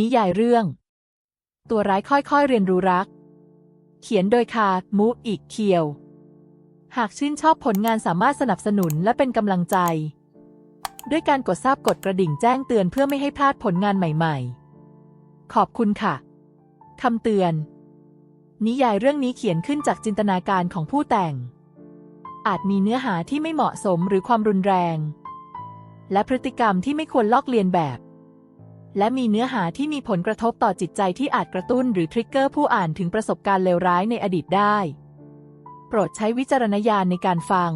นิยายเรื่อง ตัวร้ายค่อยๆเรียนรู้รัก เขียนโดยคามุอิเคียว หากชื่นชอบผลงานสามารถสนับสนุนและเป็นกำลังใจ ด้วยการกดซาบกดกระดิ่งแจ้งเตือนเพื่อไม่ให้พลาดผลงานใหม่ๆ ขอบคุณค่ะคำเตือน นิยายเรื่องนี้เขียนขึ้นจากจินตนาการของผู้แต่ง อาจมีเนื้อหาที่ไม่เหมาะสมหรือความรุนแรง และพฤติกรรมที่ไม่ควรลอกเลียนแบบ และมีเนื้อหาที่มีผลกระทบต่อจิตใจที่อาจกระตุ้นหรือทริกเกอร์ผู้อ่านถึงประสบการณ์เลวร้ายในอดีตได้ โปรดใช้วิจารณญาณในการฟัง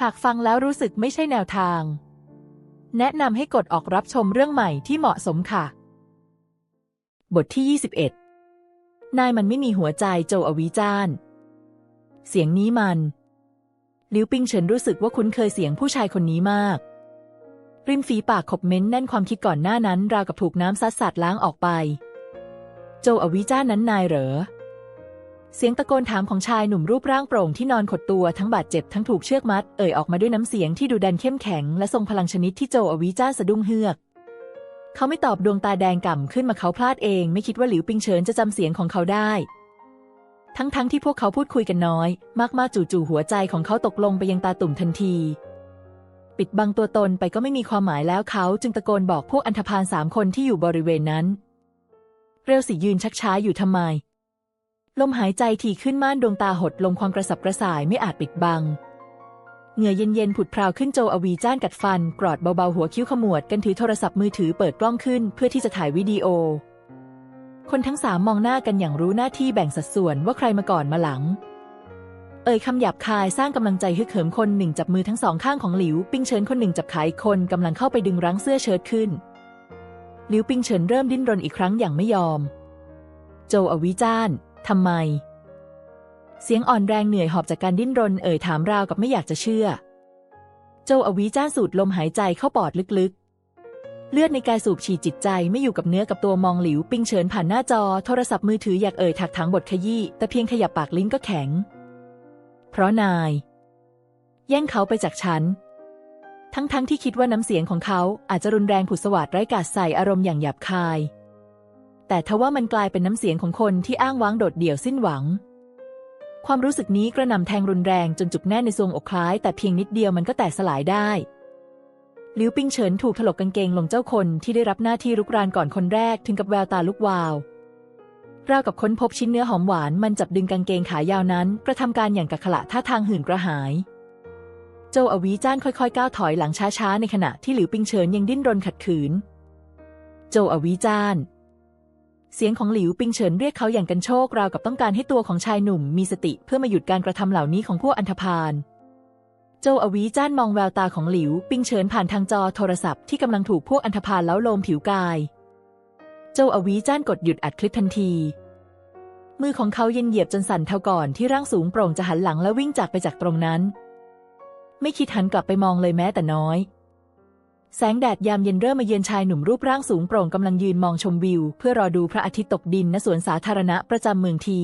หากฟังแล้วรู้สึกไม่ใช่แนวทาง แนะนำให้กดออกรับชมเรื่องใหม่ที่เหมาะสมค่ะ บทที่ 21 นายมันไม่มีหัวใจโจอวิจานเสียงนี้มัน ลิวปิงเฉินรู้สึกว่าคุ้นเคยเสียงผู้ชายคนนี้มาก ริมฝีปากขบเม้นแน่นความคิดก่อนหน้านั้น ราวกับถูกน้ำซัดสาดล้างออกไป โจอวิจ้านั้นนายเหรอ เสียงตะโกนถามของชายหนุ่มรูปร่างโปร่งที่นอนขดตัวทั้งบาดเจ็บทั้งถูกเชือกมัด เอ่ยออกมาด้วยน้ำเสียงที่ดูดันเข้มแข็งและทรงพลังชนิดที่โจอวิจ้าสะดุ้งเฮือก เขาไม่ตอบดวงตาแดงก่ำขึ้นมาเขาพลาดเอง ไม่คิดว่าหลิวปิงเฉินจะจำเสียงของเขาได้ทั้งๆทที่พวกเขาพูดคุยกันน้อย มากๆจู่ๆหัวใจของเขาตกลงไปยังตาตุ่มทันที ปิดบังตัวตนไปก็ไม่มีความหมายแล้วเขาจึงตะโกนบอกพวกอันธพาลสามคนที่อยู่บริเวณนั้น เร็วสิยืนชักช้าอยู่ทำไม ลมหายใจถี่ขึ้นม่านดวงตาหดลงความกระสับกระส่ายไม่อาจปิดบัง เหงื่อเย็นๆผุดพราวขึ้นโจอวีจ้านกัดฟัน กรอดเบาๆหัวคิ้วขมวดกันถือโทรศัพท์มือถือเปิดกล้องขึ้น เพื่อที่จะถ่ายวิดีโอ คนทั้งสามมองหน้ากันอย่างรู้หน้าที่แบ่งสัดส่วนว่าใครมาก่อนมาหลัง เอ่ยคำหยาบคายสร้างกำลังใจฮึกเหิมคนหนึ่งจับมือทั้งสองข้างของหลิว ปิงเฉินคนหนึ่งจับขาอีกคนกำลังเข้าไปดึงรั้งเสื้อเชิ้ตขึ้น หลิวปิงเฉินเริ่มดิ้นรนอีกครั้งอย่างไม่ยอม โจอวิจานทำไม เสียงอ่อนแรงเหนื่อยหอบจากการดิ้นรนเอ่ยถามราวกับไม่อยากจะเชื่อ โจอวิจานสูดลมหายใจเข้าปอดลึกๆ เลือดในกายสูบฉีดจิตใจไม่อยู่กับเนื้อกับตัวมองหลิว ปิงเฉินผ่านหน้าจอ โทรศัพท์มือถืออยากเอ่ยถักถังบทขยี้แต่เพียงขยับปากลิ้นก็แข็ง เพราะนาย แย่งเขาไปจากฉัน ทั้งๆทที่คิดว่าน้ำเสียงของเขาอาจจะรุนแรงผุดสวัสดไร้กาศใส่อารมณ์อย่างหยาบคาย แต่ทว่ามันกลายเป็นน้ำเสียงของคนที่อ้างว้างโดดเดี่ยวสิ้นหวัง ความรู้สึกนี้กระหน่ำแทงรุนแรงจนจุกแน่นในทรวงอกคล้าย แต่เพียงนิดเดียวมันก็แตกสลายได้หลิวปิงเฉินถูกถลกกางเกงลงเจ้าคนที่ได้รับหน้าที่รุกรานก่อนคนแรกถึงกับแววตาลุกวาว ราวกับค้นพบชิ้นเนื้อหอมหวานมันจับดึงกางเกงขายาวนั้น กระทำการอย่างกักขละท่าทางหื่นกระหาย โจอวีจ้านค่อยๆ ก้าวถอยหลังช้าๆ ในขณะที่หลิวปิงเฉินยังดิ้นรนขัดขืน โจอวีจ้าน เสียงของหลิวปิงเฉินเรียกเขาอย่างกันโชคราวกับต้องการให้ตัวของชายหนุ่มมีสติเพื่อมาหยุดการกระทำเหล่านี้ของพวกอันธพาลโจอวีจ้านมองแววตาของหลิว ปิงเฉินผ่านทางจอโทรศัพท์ที่กำลังถูกพวกอันธพาลแล้วโลมผิวกาย โจอวีจ้านกดหยุดอัดคลิปทันที มือของเขาเย็นเหยียบจนสั่นเท่าก่อนที่ร่างสูงโปร่งจะหันหลังและวิ่งจากไปจากตรงนั้น ไม่คิดหันกลับไปมองเลยแม้แต่น้อย แสงแดดยามเย็นเริ่มมาเยือนชายหนุ่มรูปร่างสูงโปร่งกำลังยืนมองชมวิว เพื่อรอดูพระอาทิตย์ตกดินณสวนสาธารณะประจำเมืองที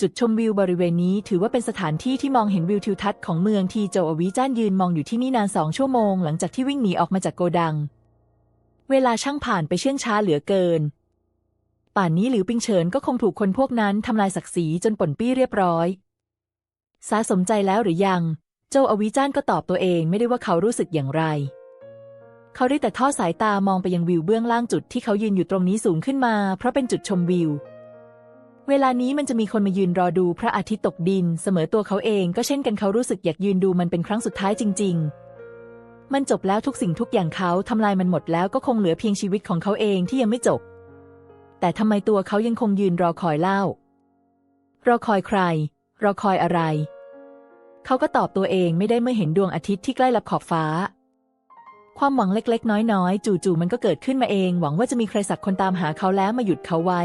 จุดชมวิวบริเวณนี้ถือว่าเป็นสถานที่ที่มองเห็นวิวทิวทัศน์ของเมืองทีโจอวิจ้านยืนมองอยู่ที่นี่นานสองชั่วโมงหลังจากที่วิ่งหนีออกมาจากโกดัง เวลาช่างผ่านไปเชื่องช้าเหลือเกิน ป่านนี้หลิวปิงเฉินก็คงถูกคนพวกนั้นทำลายศักดิ์ศรีจนป่นปี้เรียบร้อย สาสมใจแล้วหรือยัง โจอวิจ้านก็ตอบตัวเองไม่ได้ว่าเขารู้สึกอย่างไร เขาได้แต่ทอดสายตามองไปยังวิวเบื้องล่างจุดที่เขายืนอยู่ตรงนี้สูงขึ้นมา เพราะเป็นจุดชมวิว เวลานี้มันจะมีคนมายืนรอดูพระอาทิตย์ตกดิน เสมอตัวเขาเองก็เช่นกันเขารู้สึกอยากยืนดูมันเป็นครั้งสุดท้ายจริง ๆ มันจบแล้วทุกสิ่งทุกอย่างเขาทำลายมันหมดแล้วก็คงเหลือเพียงชีวิตของเขาเองที่ยังไม่จบ แต่ทำไมตัวเขายังคงยืนรอคอยเล่า รอคอยใคร รอคอยอะไร เขาก็ตอบตัวเองไม่ได้เมื่อเห็นดวงอาทิตย์ที่ใกล้ลับขอบฟ้า ความหวังเล็กๆ น้อยๆ จู่ๆมันก็เกิดขึ้นมาเอง หวังว่าจะมีใครสักคนตามหาเขาแล้วมาหยุดเขาไว้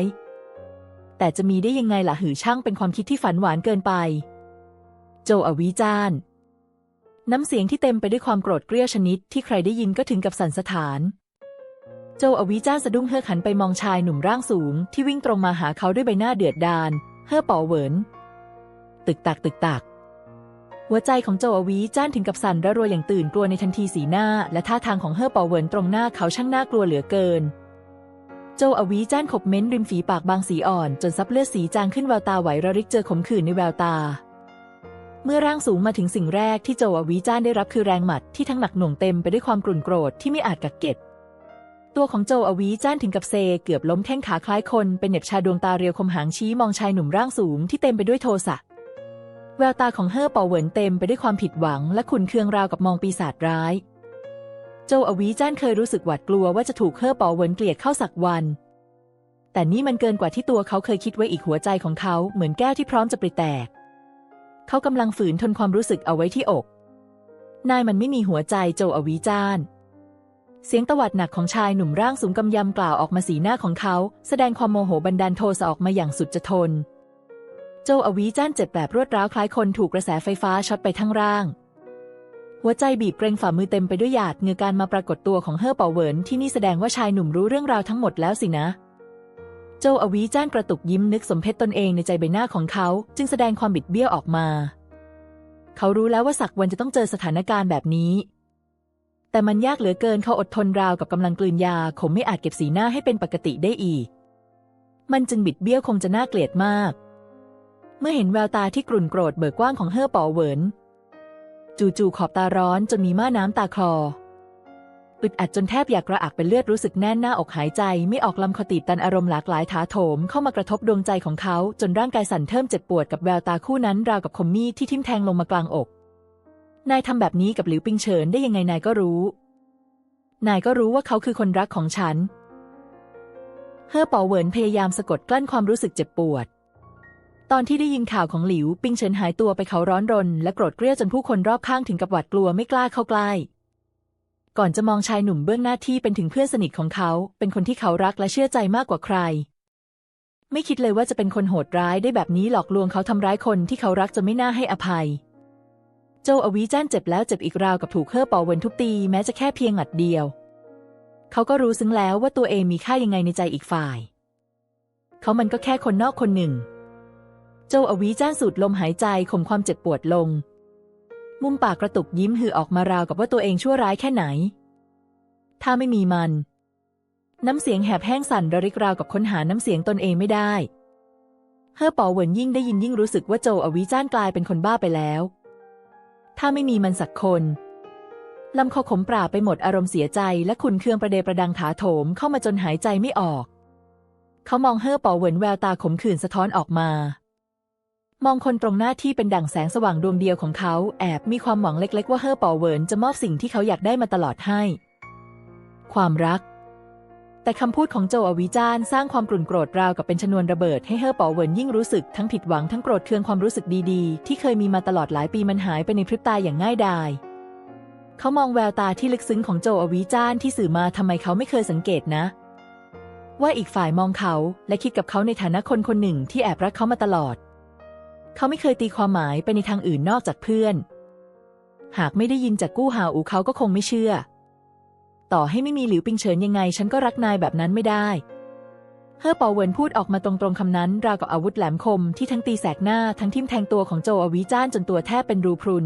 แต่จะมีได้ยังไงล่ะหือช่างเป็นความคิดที่ฝันหวานเกินไป โจอวิจาน น้ำเสียงที่เต็มไปด้วยความโกรธเกรี้ยวชนิดที่ใครได้ยินก็ถึงกับสั่นสะท้าน โจอวิจ้านสะดุ้งเฮือกหันไปมองชายหนุ่มร่างสูง ที่วิ่งตรงมาหาเขาด้วยใบหน้าเดือดดาลเฮ่อป๋อเหวิน ตึกตักตึกตัก หัวใจของโจอวีจ้านถึงกับสั่นระรัวอย่างตื่นกลัวในทันทีสีหน้า และท่าทางของเฮ่อป๋อเหวินตรงหน้าเขาช่างน่ากลัวเหลือเกิน โจอวีจ้านขบเม้นริมฝีปากบางสีอ่อน จนซับเลือดสีจางขึ้นแววตาไหวระริกเจอขมขื่นในแววตา เมื่อร่างสูงมาถึงสิ่งแรกที่โจอวีจ้านได้รับคือแรงหมัดที่ทั้งหนักหน่วงเต็มไปด้วยความกรุ่นโกรธที่ไม่อาจกักเก็บ ตัวของโจอวีจ้านถึงกับเซเกือบล้มแข้งขาคล้ายคนเป็นเหน็บชาดวงตาเรียวคมหางชี้มองชายหนุ่มร่างสูงที่เต็มไปด้วยโทสะแววตาของเฮ่อเป่าเหวินเต็มไปด้วยความผิดหวัง และขุนเคืองราวกับมองปีศาจร้าย โจอวีจ้านเคยรู้สึกหวาดกลัวว่าจะถูกเฮ่อเป่าเหวินเกลียดเข้าสักวัน แต่นี่มันเกินกว่าที่ตัวเขาเคยคิดไว้อีกหัวใจของเขาเหมือนแก้วที่พร้อมจะปริแตก เขากำลังฝืนทนความรู้สึกเอาไว้ที่อก นายมันไม่มีหัวใจโจอวีจานเสียงตวัดหนักของชายหนุ่มร่างสูงกำยำกล่าวออกมาสีหน้าของเขา แสดงความโมโหบันดาลโทสะออกมาอย่างสุดจะทน โจอวีจ้านเจ็บแบบรวดร้าวคล้ายคนถูกกระแสไฟฟ้าช็อตไปทั้งร่าง หัวใจบีบเกรงฝ่ามือเต็มไปด้วยหยาดเงื่อการมาปรากฏตัวของเฮ่อเป่าเหวินที่นี่แสดงว่าชายหนุ่มรู้เรื่องราวทั้งหมดแล้วสินะ โจอวีจ้านกระตุกยิ้มนึกสมเพชตนเองในใจใบหน้าของเขา จึงแสดงความบิดเบี้ยวออกมา เขารู้แล้วว่าสักวันจะต้องเจอสถานการณ์แบบนี้ แต่มันยากเหลือเกินเขาอดทนราวกับกำลังกลืนยาคงไม่อาจเก็บสีหน้าให้เป็นปกติได้อีก มันจึงบิดเบี้ยวคงจะน่าเกลียดมาก เมื่อเห็นแววตาที่กรุ่นโกรธเบิกกว้างของเฮ่อป่าเหวินจู่ๆขอบตาร้อนจนมีม่าน้ำตาคลอ อึดอัดจนแทบอยากกระอักเป็นเลือดรู้สึกแน่นหน้าอกหายใจ ไม่ออกลำคอตีบตันอารมณ์หลากหลายถาโถมเข้ามากระทบดวงใจของเขา จนร่างกายสั่นเทิมเจ็บปวดกับแววตาคู่นั้นราวกับคมมีดที่ทิ่มแทงลงมากลางอก นายทำแบบนี้กับหลิวปิงเฉินได้ยังไงนายก็รู้ นายก็รู้ว่าเขาคือคนรักของฉัน เฮ่อเป่าเหวินพยายามสะกดกลั้นความรู้สึกเจ็บปวดตอนที่ได้ยินข่าวของหลิว ปิงเฉินหายตัวไปเขาร้อนรน และโกรธเกรี้ยวจนผู้คนรอบข้างถึงกับหวาดกลัวไม่กล้าเข้าใกล้ ก่อนจะมองชายหนุ่มเบื้องหน้าที่เป็นถึงเพื่อนสนิทของเขา เป็นคนที่เขารักและเชื่อใจมากกว่าใคร ไม่คิดเลยว่าจะเป็นคนโหดร้ายได้แบบนี้หลอกลวงเขาทำร้ายคนที่เขารักจนไม่น่าให้อภัย โจอวีจ้านเจ็บแล้วเจ็บอีกราวกับถูกเฮ่อป่าเวนทุบตีแม้จะแค่เพียงหมัดเดียว เขาก็รู้ซึ้งแล้วว่าตัวเองมีค่ายังไงในใจอีกฝ่าย เขามันก็แค่คนนอกคนหนึ่ง โจอวีจ้านสูดลมหายใจข่มความเจ็บปวดลง มุมปากกระตุกยิ้มหือออกมาราวกับว่าตัวเองชั่วร้ายแค่ไหน ถ้าไม่มีมัน น้ำเสียงแหบแห้งสั่นระริกราวกับค้นหาน้ำเสียงตนเองไม่ได้ เฮอเป่าเหวินยิ่งได้ยินยิ่งรู้สึกว่าโจอวีจ้านกลายเป็นคนบ้าไปแล้ว ถ้าไม่มีมันสักคนลำคอขมปราบไปหมดอารมณ์เสียใจและขุนเคืองประเดประดังถาโถมเข้ามาจนหายใจไม่ออก เขามองเฮ่อเป่าเหวินแววตาขมขื่นสะท้อนออกมา มองคนตรงหน้าที่เป็นดั่งแสงสว่างดวงเดียวของเขา แอบมีความหวังเล็ก ๆ ว่าเฮ่อเป่าเวินจะมอบสิ่งที่เขาอยากได้มาตลอดให้ ความรัก แต่คำพูดของโจอวิจารสร้างความกลุ่นโกรธราวกับเป็นชนวนระเบิดให้เฮ่อเป่าเวินยิ่งรู้สึกทั้งผิดหวังทั้งโกรธเคืองความรู้สึกดีๆ ที่เคยมีมาตลอดหลายปีมันหายไปในพริบตาอย่างง่ายดายเขามองแววตาที่ลึกซึ้งของโจอวิจารที่สื่อมาทำไมเขาไม่เคยสังเกตนะ ว่าอีกฝ่ายมองเขาและคิดกับเขาในฐานะคนคนหนึ่งที่แอบรักเขามาตลอด เขาไม่เคยตีความหมายไปในทางอื่นนอกจากเพื่อน หากไม่ได้ยินจากกู้หาอูเขาก็คงไม่เชื่อ ต่อให้ไม่มีหลิวปิงเฉินยังไง ฉันก็รักนายแบบนั้นไม่ได้เฮ่อเปาเวินพูดออกมาตรงๆคำนั้น ราวกับอาวุธแหลมคมที่ทั้งตีแสกหน้าทั้งทิ่มแทงตัวของโจอวีจ้านจนตัวแทบเป็นรูพรุน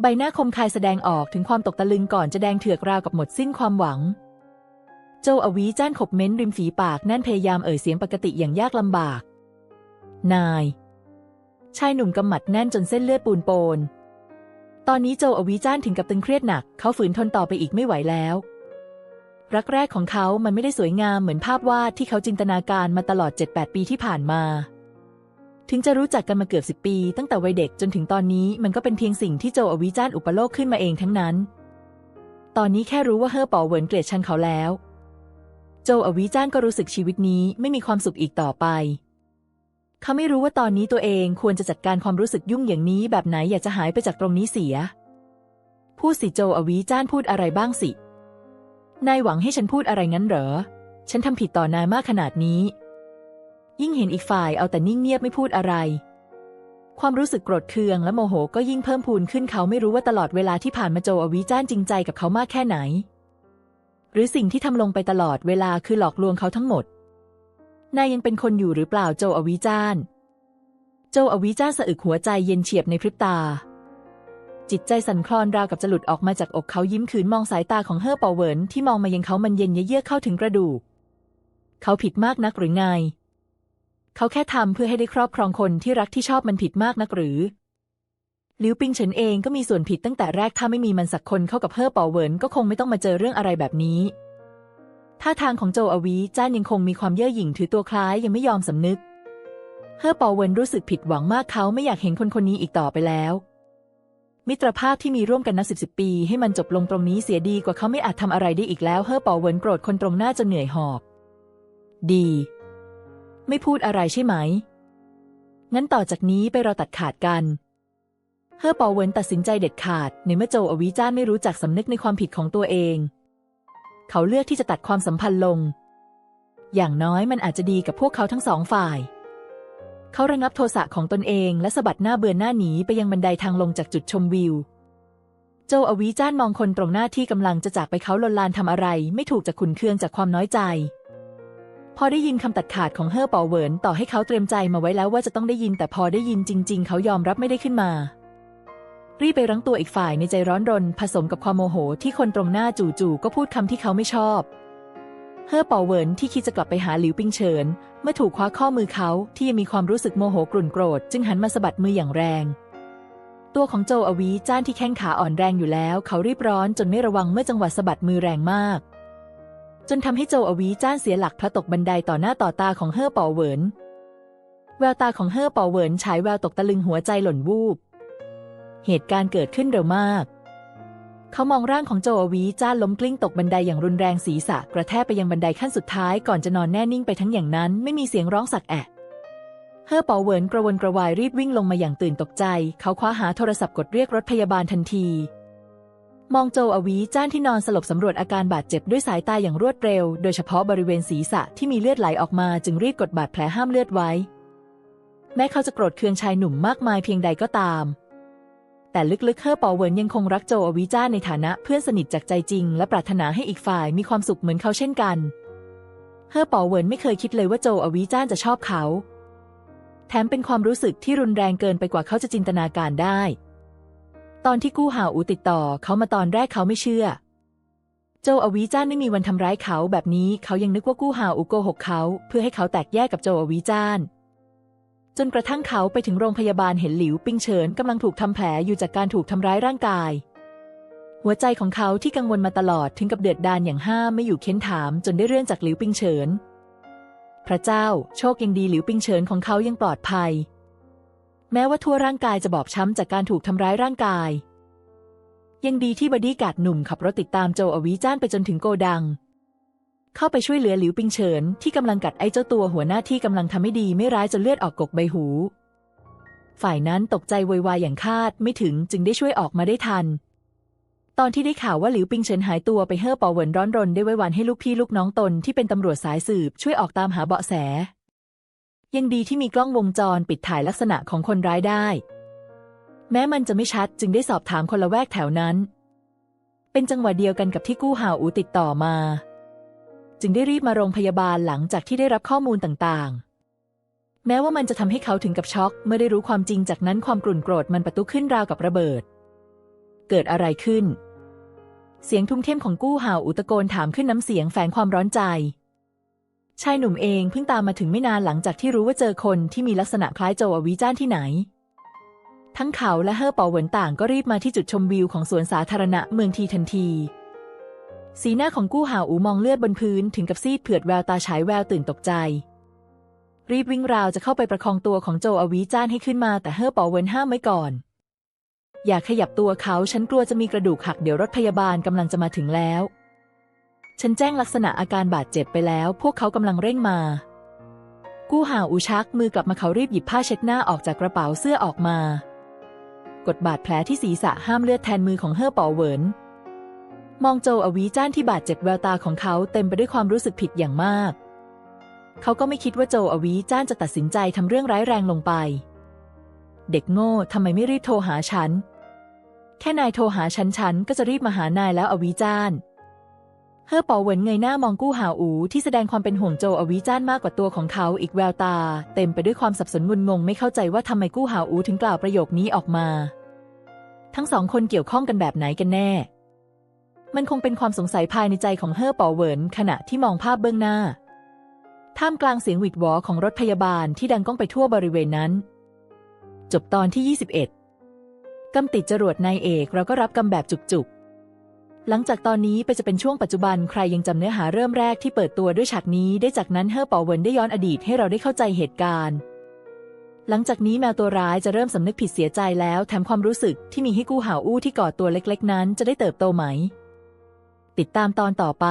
ใบหน้าคมคายแสดงออกถึงความตกตะลึงก่อนจะแดงเถือกราวกับหมดสิ้นความหวัง โจอวีจ้านขบเม้นริมฝีปากแน่นพยายามเอ่ยเสียงปกติอย่างยากลำบาก นาย ชายหนุ่มกำหมัดแน่นจนเส้นเลือดปูนโปน ตอนนี้โจอวีจ้านถึงกับตึงเครียดหนัก เขาฝืนทนต่อไปอีกไม่ไหวแล้ว รักแรกของเขามันไม่ได้สวยงามเหมือนภาพวาดที่เขาจินตนาการมาตลอด 7-8 ปีที่ผ่านมา ถึงจะรู้จักกันมาเกือบสิบปี ตั้งแต่วัยเด็กจนถึงตอนนี้มันก็เป็นเพียงสิ่งที่โจอวีจ้านอุปโลกขึ้นมาเองทั้งนั้น ตอนนี้แค่รู้ว่าเฮ่อป่าเหวินเกลียดชังเขาแล้ว โจอวีจ้านก็รู้สึกชีวิตนี้ไม่มีความสุขอีกต่อไป เขาไม่รู้ว่าตอนนี้ตัวเองควรจะจัดการความรู้สึกยุ่งอย่างนี้แบบไหนอยากจะหายไปจากตรงนี้เสีย พูดสิโจอวีจ้านพูดอะไรบ้างสิ นายหวังให้ฉันพูดอะไรงั้นเหรอ ฉันทำผิดต่อนายมากขนาดนี้ ยิ่งเห็นอีกฝ่ายเอาแต่นิ่งเงียบไม่พูดอะไร ความรู้สึกโกรธเคืองและโมโหก็ยิ่งเพิ่มพูนขึ้นเขาไม่รู้ว่าตลอดเวลาที่ผ่านมาโจอวีจ้านจริงใจกับเขามากแค่ไหน หรือสิ่งที่ทำลงไปตลอดเวลาคือหลอกลวงเขาทั้งหมด นายยังเป็นคนอยู่หรือเปล่าโจอวีจ้านโจอวีจ้านสะอึกหัวใจเย็นเฉียบในพริบตา จิตใจสั่นคลอนราวกับจะหลุดออกมาจากอกเขายิ้มขืนมองสายตาของเฮ่อเป่าเหวินที่มองมายังเขามันเย็นเยือกเข้าถึงกระดูก เขาผิดมากนักหรือไง เขาแค่ทำเพื่อให้ได้ครอบครองคนที่รักที่ชอบมันผิดมากนักหรือหลิวปิงเฉินเองก็มีส่วนผิดตั้งแต่แรกถ้าไม่มีมันสักคนเข้ากับเฮ่อเป่าเหวินก็คงไม่ต้องมาเจอเรื่องอะไรแบบนี้ ท่าทางของโจอวีจ้านยังคงมีความเย่อหยิ่งถือตัวคล้ายยังไม่ยอมสำนึก เฮอเป่าเวินรู้สึกผิดหวังมากเขาไม่อยากเห็นคนคนนี้อีกต่อไปแล้ว มิตรภาพที่มีร่วมกันนับสิบสิบปี ให้มันจบลงตรงนี้เสียดีกว่าเขาไม่อาจทำอะไรได้อีกแล้วเฮอเป่าเวินโกรธคนตรงหน้าจนเหนื่อยหอบ ดี ไม่พูดอะไรใช่ไหม งั้นต่อจากนี้ไปเราตัดขาดกันเฮอเปาเวินตัดสินใจเด็ดขาด ในเมื่อโจอวีจ้านไม่รู้จักสำนึกในความผิดของตัวเอง เขาเลือกที่จะตัดความสัมพันธ์ลง อย่างน้อยมันอาจจะดีกับพวกเขาทั้งสองฝ่าย เขาระงับโทสะของตนเองและสะบัดหน้าเบือนหน้าหนีไปยังบันไดทางลงจากจุดชมวิว โจอวีจ้านมองคนตรงหน้าที่กำลังจะจากไปเขาลนลานทำอะไร ไม่ถูกจากขุนเคืองจากความน้อยใจ พอได้ยินคำตัดขาดของเฮ่อเปาเหวินต่อให้เขาเตรียมใจมาไว้แล้วว่าจะต้องได้ยินแต่พอได้ยินจริง ๆ เขายอมรับไม่ได้ขึ้นมา รีบไปรั้งตัวอีกฝ่ายในใจร้อนรน ผสมกับความโมโหที่คนตรงหน้าจู่ๆก็พูดคำที่เขาไม่ชอบ เฮ่อเปาเหวินที่คิดจะกลับไปหาหลิวปิงเฉิน เมื่อถูกคว้าข้อมือเขาที่ยังมีความรู้สึกโมโหกรุ่นโกรธ จึงหันมาสะบัดมืออย่างแรง ตัวของโจอวีจ้านที่แข้งขาอ่อนแรงอยู่แล้ว เขารีบร้อนจนไม่ระวังเมื่อจังหวะสะบัดมือแรงมาก จนทำให้โจอวีจ้านเสียหลักพระตกบันไดต่อหน้าต่อตาของเฮ่อเปาเหวินแววตาของเฮ่อเปาเหวินฉายแววตกตะลึงหัวใจหล่นวูบ เหตุการณ์เกิดขึ้นเร็วมาก เขามองร่างของโจอวีจ้านล้มกลิ้งตกบันไดอย่างรุนแรงศีรษะกระแทกไปยังบันไดขั้นสุดท้ายก่อนจะนอนแน่นิ่งไปทั้งอย่างนั้นไม่มีเสียงร้องสักแอะเฮอเปาเหวินกระวนกระวายรีบวิ่งลงมาอย่างตื่นตกใจ เขาคว้าหาโทรศัพท์กดเรียกรถพยาบาลทันที มองโจอวีจ้านที่นอนสลบสำรวจอาการบาดเจ็บด้วยสายตาอย่างรวดเร็ว โดยเฉพาะบริเวณศีรษะที่มีเลือดไหลออกมาจึงรีบกดบาดแผลห้ามเลือดไว้ แม้เขาจะโกรธเคืองชายหนุ่มมากมายเพียงใดก็ตาม แต่ลึกๆเฮ่อเปาเวินยังคงรักโจอวีจ้านในฐานะเพื่อนสนิทจากใจจริง และปรารถนาให้อีกฝ่ายมีความสุขเหมือนเขาเช่นกัน เฮ่อเปาเวินไม่เคยคิดเลยว่าโจอวีจ้านจะชอบเขา แถมเป็นความรู้สึกที่รุนแรงเกินไปกว่าเขาจะจินตนาการได้ ตอนที่กู้หาอูติดต่อเขามาตอนแรกเขาไม่เชื่อ โจอวีจ้านไม่มีวันทำร้ายเขาแบบนี้เขายังนึกว่ากู้หาอูโกหกเขา เพื่อให้เขาแตกแยกกับโจอวีจ้าน จนกระทั่งเขาไปถึงโรงพยาบาลเห็นหลิวปิงเฉินกำลังถูกทำแผลอยู่จากการถูกทำร้ายร่างกาย หัวใจของเขาที่กังวลมาตลอดถึงกับเดือดดาลอย่างห้ามไม่อยู่เค้นถามจนได้เรื่องจากหลิวปิงเฉิน พระเจ้าโชคยังดีหลิวปิงเฉินของเขายังปลอดภัย แม้ว่าทั่วร่างกายจะบอบช้ำจากการถูกทำร้ายร่างกาย ยังดีที่บอดี้การ์ดหนุ่มขับรถติดตามโจอวีจ้านไปจนถึงโกดัง เข้าไปช่วยเหลือหลิวปิงเฉินที่กำลังกัดไอ้เจ้าตัวหัวหน้าที่กำลังทำไม่ดีไม่ร้ายจนเลือดออกกกใบหู ฝ่ายนั้นตกใจโวยวายอย่างคาดไม่ถึงจึงได้ช่วยออกมาได้ทัน ตอนที่ได้ข่าวว่าหลิวปิงเฉินหายตัวไปเฮ่อปาเหวินร้อนรนได้ไว้วันให้ลูกพี่ลูกน้องตนที่เป็นตำรวจสายสืบช่วยออกตามหาเบาะแส ยังดีที่มีกล้องวงจรปิดถ่ายลักษณะของคนร้ายได้ แม้มันจะไม่ชัดจึงได้สอบถามคนละแวกแถวนั้น เป็นจังหวะเดียวกันกับที่กู้หาอูติดต่อมา จึงได้รีบมาโรงพยาบาลหลังจากที่ได้รับข้อมูลต่างๆ แม้ว่ามันจะทำให้เขาถึงกับช็อก เมื่อได้รู้ความจริงจากนั้นความกลุ่นโกรธมันประตุขึ้นราวกับระเบิด เกิดอะไรขึ้น เสียงทุ้มเข้มของกู้ห่าวอุตโกนถามขึ้นน้ำเสียงแฝงความร้อนใจชายหนุ่มเองเพิ่งตามมาถึงไม่นานหลังจากที่รู้ว่าเจอคนที่มีลักษณะคล้ายโจอวีจ้านที่ไหน ทั้งเขาและเฮอเปาเหวินต่างก็รีบมาที่จุดชมวิวของสวนสาธารณะเมืองทีทันที สีหน้าของกู้ห่าวอูมองเลือดบนพื้นถึงกับซีดเผือดแววตาฉายแววตื่นตกใจ รีบวิ่งราวจะเข้าไปประคองตัวของโจอวีจ้านให้ขึ้นมาแต่เฮ่อเปาเวินห้ามไว้ก่อน อย่าขยับตัวเขาฉันกลัวจะมีกระดูกหักเดี๋ยวรถพยาบาลกำลังจะมาถึงแล้ว ฉันแจ้งลักษณะอาการบาดเจ็บไปแล้ว พวกเขากำลังเร่งมา กู้ห่าวอูชักมือกลับมาเขารีบหยิบผ้าเช็ดหน้าออกจากกระเป๋าเสื้อออกมา กดบาดแผลที่ศีรษะห้ามเลือดแทนมือของเฮ่อเปาเวิน มองโจอวีจ้านที่บาดเจ็บแววตาของเขาเต็มไปด้วยความรู้สึกผิดอย่างมาก เขาก็ไม่คิดว่าโจอวีจ้านจะตัดสินใจทำเรื่องร้ายแรงลงไป เด็กโง่ทำไมไม่รีบโทรหาฉัน แค่นายโทรหาฉันฉันก็จะรีบมาหานายแล้วอวีจ้านเฮอเปาเหวินเงยหน้ามองกู้หาอูที่แสดงความเป็นห่วงโจอวีจ้านมากกว่าตัวของเขาอีกแววตา เต็มไปด้วยความสับสนงุนงง ไม่เข้าใจว่าทำไมกู้หาอูถึงกล่าวประโยคนี้ออกมา ทั้งสองคนเกี่ยวข้องกันแบบไหนกันแน่ มันคงเป็นความสงสัยภายในใจของเฮ่อเปาเหวินขณะที่มองภาพเบื้องหน้า ท่ามกลางเสียงหวิดหวอของรถพยาบาลที่ดังก้องไปทั่วบริเวณนั้น จบตอนที่ 21กำติดจรวดนายเอกเราก็รับกำแบบจุกๆ หลังจากตอนนี้ไปจะเป็นช่วงปัจจุบันใครยังจำเนื้อหาเริ่มแรกที่เปิดตัวด้วยฉากนี้ได้จากนั้นเฮอร์เปาเวินได้ย้อนอดีตให้เราได้เข้าใจเหตุการณ์หลังจากนี้แมวตัวร้ายจะเริ่มสำนึกผิดเสียใจแล้วแถมความรู้สึกที่มีให้กู้หาอู้ที่กอดตัวเล็กๆ นั้นจะได้เติบโตไหม ติดตามตอนต่อไป